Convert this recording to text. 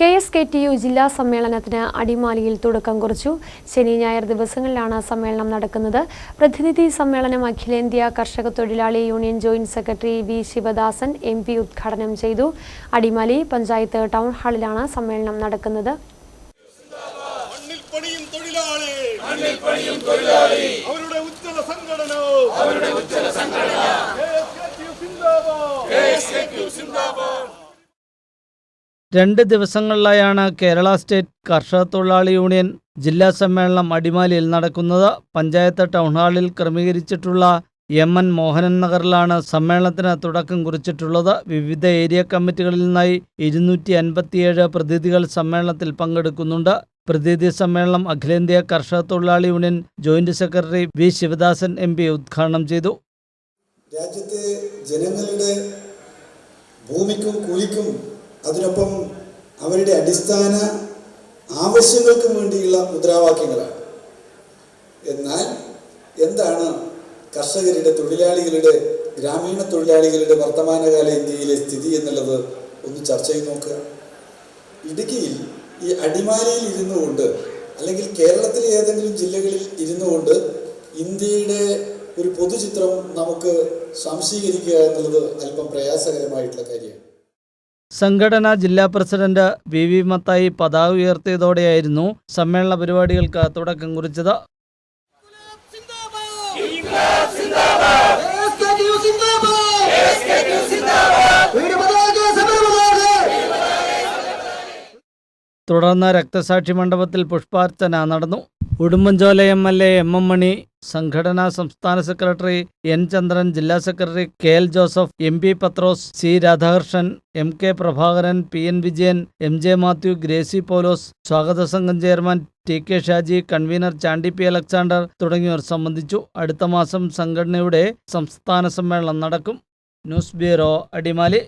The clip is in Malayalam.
K S K T U ജില്ലാ സമ്മേളനത്തിന് അടിമാലിയിൽ തുടക്കം കുറിച്ചു. ശനി ഞായർ ദിവസങ്ങളിലാണ് സമ്മേളനം നടക്കുന്നത്. പ്രതിനിധി സമ്മേളനം അഖിലേന്ത്യാ കർഷക തൊഴിലാളി union joint secretary V Sivadasan M P ഉദ്ഘാടനം ചെയ്തു. അടിമാലി പഞ്ചായത്ത് ടൗൺ ഹാളിലാണ് സമ്മേളനം നടക്കുന്നത്. അവരുടെ ഉജ്ജ്വല സംഘടന. രണ്ട് ദിവസങ്ങളിലായാണ് കേരള സ്റ്റേറ്റ് കർഷക തൊഴിലാളി യൂണിയൻ ജില്ലാ സമ്മേളനം അടിമാലിയിൽ നടക്കുന്നത്. പഞ്ചായത്ത് ടൗൺ ഹാളിൽ ക്രമീകരിച്ചിട്ടുള്ള എം എൻ മോഹനൻ നഗറിലാണ് സമ്മേളനത്തിന് തുടക്കം കുറിച്ചിട്ടുള്ളത്. വിവിധ ഏരിയ കമ്മിറ്റികളിൽ നിന്നായി ഇരുന്നൂറ്റി അൻപത്തിയേഴ് പ്രതിനിധികൾ സമ്മേളനത്തിൽ പങ്കെടുക്കുന്നുണ്ട്. പ്രതിനിധി സമ്മേളനം അഖിലേന്ത്യാ കർഷക തൊഴിലാളി union joint secretary V Sivadasan M P ഉദ്ഘാടനം ചെയ്തു. രാജ്യത്തെ ജനങ്ങളുടെ ഭൂമിക്കും കൂലിക്കും അതിനൊപ്പം അവരുടെ അടിസ്ഥാന ആവശ്യങ്ങൾക്കും വേണ്ടിയുള്ള മുദ്രാവാക്യങ്ങളാണ്. എന്നാൽ എന്താണ് കർഷകരുടെ തൊഴിലാളികളുടെ ഗ്രാമീണ തൊഴിലാളികളുടെ വർത്തമാനകാല ഇന്ത്യയിലെ സ്ഥിതി എന്നുള്ളത് ഒന്ന് ചർച്ച ചെയ്ത് നോക്കുക. ഇടുക്കിയിൽ ഈ അടിമാലിയിൽ ഇരുന്നു കൊണ്ട് അല്ലെങ്കിൽ കേരളത്തിലെ ഏതെങ്കിലും ജില്ലകളിൽ ഇരുന്നു കൊണ്ട് ഇന്ത്യയുടെ ഒരു പൊതുചിത്രം നമുക്ക് സംശീകരിക്കുക എന്നുള്ളത് അല്പം പ്രയാസകരമായിട്ടുള്ള കാര്യമാണ്. സംഘടനാ ജില്ലാ പ്രസിഡന്റ് വി വി മത്തായി പതാക ഉയർത്തിയതോടെയായിരുന്നു സമ്മേളന പരിപാടികൾക്ക് തുടക്കം കുറിച്ചത്. തുടർന്ന് രക്തസാക്ഷി മണ്ഡപത്തിൽ പുഷ്പാർച്ചന നടന്നു. Udumbanchola M L A M M Mani സംഘടനാ സംസ്ഥാന സെക്രട്ടറി എൻ ചന്ദ്രൻ ജില്ലാ secretary K L Joseph M P Pathrose C Radhakrishnan M K Prabhakaran P N Vijayan M J Mathew Gracy Paulose സ്വാഗത സംഘം chairman T K Shaji convener Chandy P Alexander തുടങ്ങിയവർ സംബന്ധിച്ചു അടുത്ത മാസം സംഘടനയുടെ സംസ്ഥാന സമ്മേളനം നടക്കും. News bureau Adimali.